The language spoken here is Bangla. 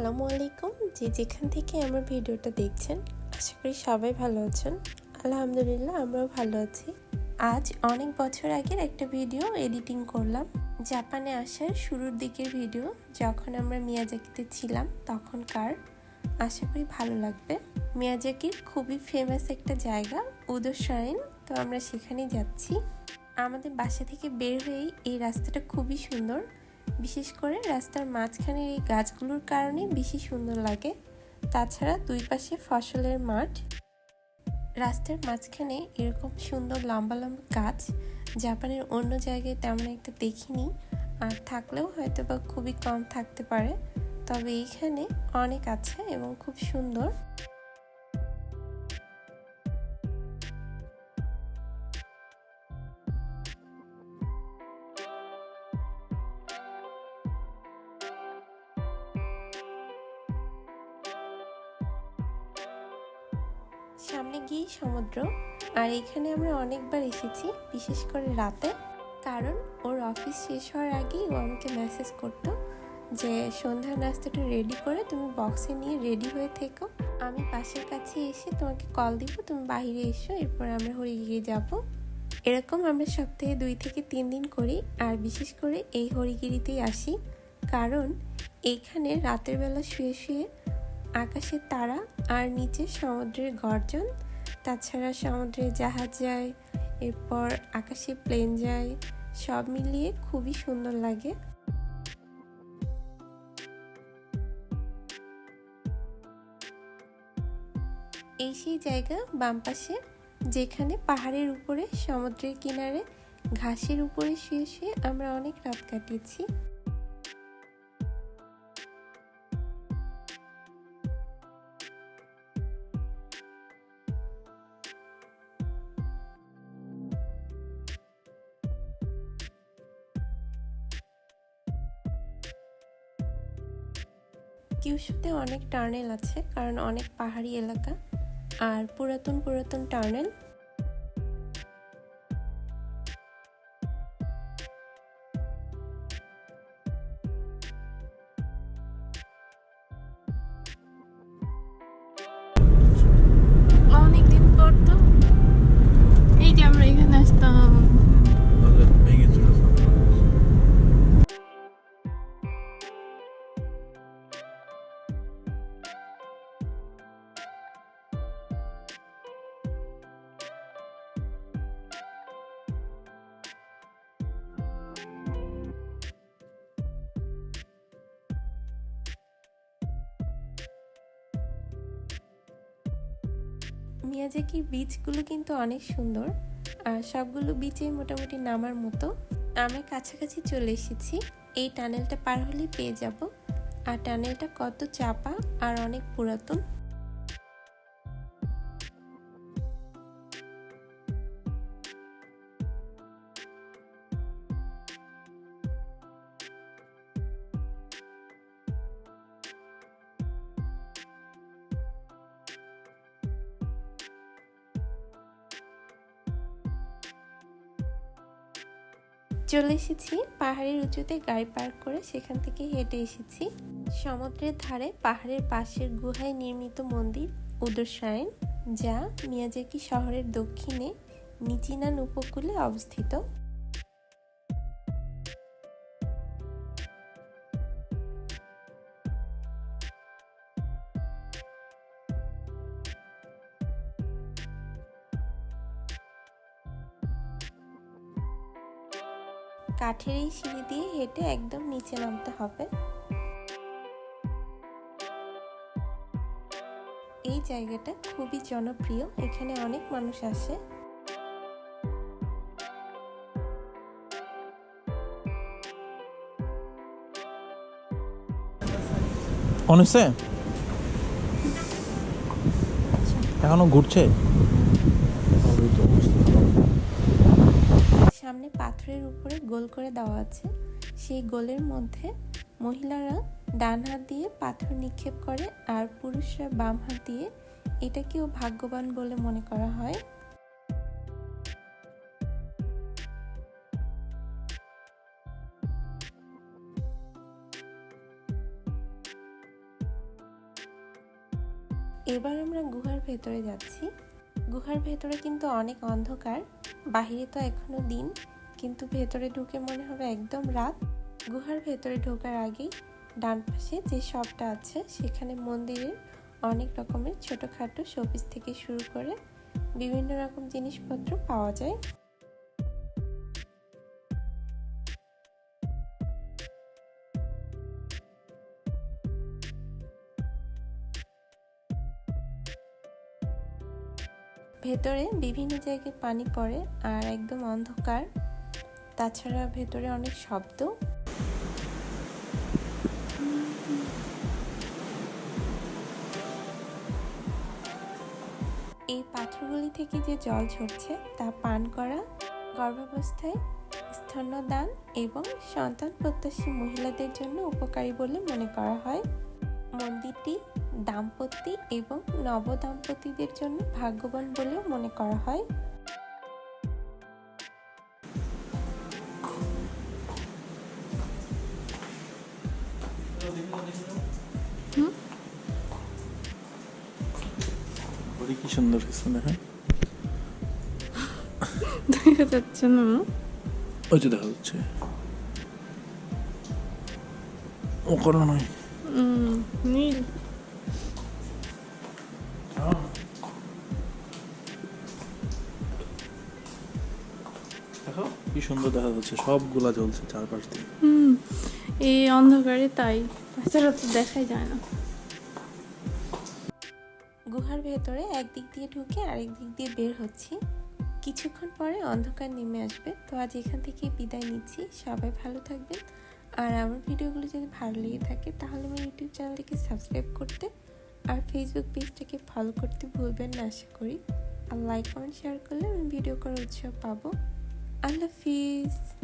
আসসালামু আলাইকুম। যে যেখান থেকে আমার ভিডিওটা দেখছেন, আশা করি সবাই ভালো আছেন। আলহামদুলিল্লাহ, আমরাও ভালো আছি। আজ অনেক বছর আগের একটা ভিডিও এডিটিং করলাম। জাপানে আসার শুরুর দিকের ভিডিও, যখন আমরা মিয়াজাকিতে ছিলাম, তখনকার। আশা করি ভালো লাগবে। মিয়াজাকির খুবই ফেমাস একটা জায়গা উদোসাইন তো আমরা সেখানেই যাচ্ছি। আমাদের বাসা থেকে বের হয়েই এই রাস্তাটা খুবই সুন্দর। বিশেষ করে রাস্তার মাঝখানের এই গাছগুলোর কারণে বেশি সুন্দর লাগে। তাছাড়া দুই পাশে ফসলের মাঠ। রাস্তার মাঝখানে এরকম সুন্দর লম্বা লম্বা গাছ, জাপানের অন্য জায়গায় তেমন একটা দেখিনি। আর থাকলেও হয়তো বা খুবই কম থাকতে পারে। তবে এইখানে অনেক আছে এবং খুব সুন্দর। সামনে গিয়েই সমুদ্র। আর এখানে আমরা অনেকবার এসেছি, বিশেষ করে রাতে। কারণ ওর অফিস শেষ হওয়ার আগেই ও আমাকে মেসেজ করতো যে সন্ধ্যার নাস্তাটা রেডি করে তুমি বক্সে নিয়ে রেডি হয়ে থেকো। আমি পাশের কাছে এসে তোমাকে কল দিব, তুমি বাইরে এসো, এরপর আমরা হরিগিরি যাব। এরকম আমরা সপ্তাহে দুই থেকে তিন দিন করি, আর বিশেষ করে এই হরিগিরিতেই আসি। কারণ এইখানে রাতের বেলা শুয়ে শুয়ে আকাশের তারা আর নিচে সমুদ্রের গর্জন, তাছাড়া সমুদ্রে জাহাজ যায়, এরপর আকাশে প্লেন যায়, সব মিলিয়ে খুবই সুন্দর লাগে। এই সেই জায়গা বাম পাশে, যেখানে পাহাড়ের উপরে, সমুদ্রের কিনারে, ঘাসের উপরে শুয়ে শুয়ে আমরা অনেক রাত কাটিয়েছি। কিউশুতে অনেক টার্নেল আছে কারণ অনেক পাহাড়ি এলাকা। আর পুরাতন পুরাতন টার্নেল মিয়াজাকির বিচগুলো কিন্তু অনেক সুন্দর। আর সবগুলো বিচে মোটামুটি নামার মতো। আমরা কাছাকাছি চলে এসেছি। এই টানেলটা পার হলেই পেয়ে যাব। আর টানেলটা কত চাপা আর অনেক পুরাতন। চলে এসেছি পাহাড়ের উঁচুতে গাড়ি পার্ক করে সেখান থেকে হেঁটে এসেছি। সমুদ্রের ধারে পাহাড়ের পাশের গুহায় নির্মিত মন্দির উদরসায়ন যা মিয়াজাকি শহরের দক্ষিণে নিচিনান উপকূলে অবস্থিত। কাঠের এই সিঁড়ি দিয়ে হেঁটে একদম নিচে নামতে হবে। এই জায়গাটা খুবই জনপ্রিয়, এখানে অনেক মানুষ আসে। অন এখনও ঘুরছে? সামনে পাথরের উপরে গোল করে দেওয়া আছে। সেই গোলের মধ্যে মহিলারা ডান হাত দিয়ে পাথর নিক্ষেপ করে আর পুরুষরা বাম হাত দিয়ে এটাকেও ভাগ্যবান বলে মনে করা হয়। এবার আমরা গুহার ভেতরে যাচ্ছি। গুহার ভেতরে কিন্তু অনেক অন্ধকার। বাহিরে তো এখনও দিন, কিন্তু ভেতরে ঢুকে মনে হবে একদম রাত। গুহার ভেতরে ঢোকার আগেই ডান পাশে যে শপটা আছে, সেখানে মন্দিরের অনেক রকমের ছোটোখাটো শোপিস থেকে শুরু করে বিভিন্ন রকম জিনিসপত্র পাওয়া যায়। ভেতরে বিভিন্ন জায়গায় পানি পড়ে আর একদম অন্ধকার। তাছাড়া ভেতরে অনেক শব্দ। এই পাথরগুলি থেকে যে জল ঝরছে তা পান করা, গর্ভাবস্থায় স্তন্যদান এবং সন্তান প্রত্যাশী মহিলাদের জন্য উপকারী বলে মনে করা হয়। মন্দিরটি দাম্পত্য এবং নবদম্পতিদের জন্য ভাগ্যবান বলেও মনে করা হয়। বলি কি সুন্দর কিছু দেখা দেখা যাচ্ছে না। ওই যে দেখা যাচ্ছে। ও করো নয় নীল দেখো কি সুন্দর দেখা যাচ্ছে সবগুলা জ্বলছে চারপাশ দিয়ে। হুম এই অন্ধকারে তাই তাছাড়া তো দেখাই যায় না। গুহার ভেতরে একদিক দিয়ে ঢুকে আরেক দিক দিয়ে বের হচ্ছি। কিছুক্ষণ পরে অন্ধকার নেমে আসবে। তো আজ এখান থেকে বিদায় নিচ্ছি। সবাই ভালো থাকবেন। আর আমার ভিডিওগুলো যদি ভালো লেগে থাকে, তাহলে আমার ইউটিউব চ্যানেলটিকে সাবস্ক্রাইব করতে আর ফেসবুক পেজটাকে ফলো করতে ভুলবেন না, আশা করি। আর লাইক কমেন্ট শেয়ার করলে আমি ভিডিও করার উৎসাহ পাবো। আল্লাহ হাফিজ।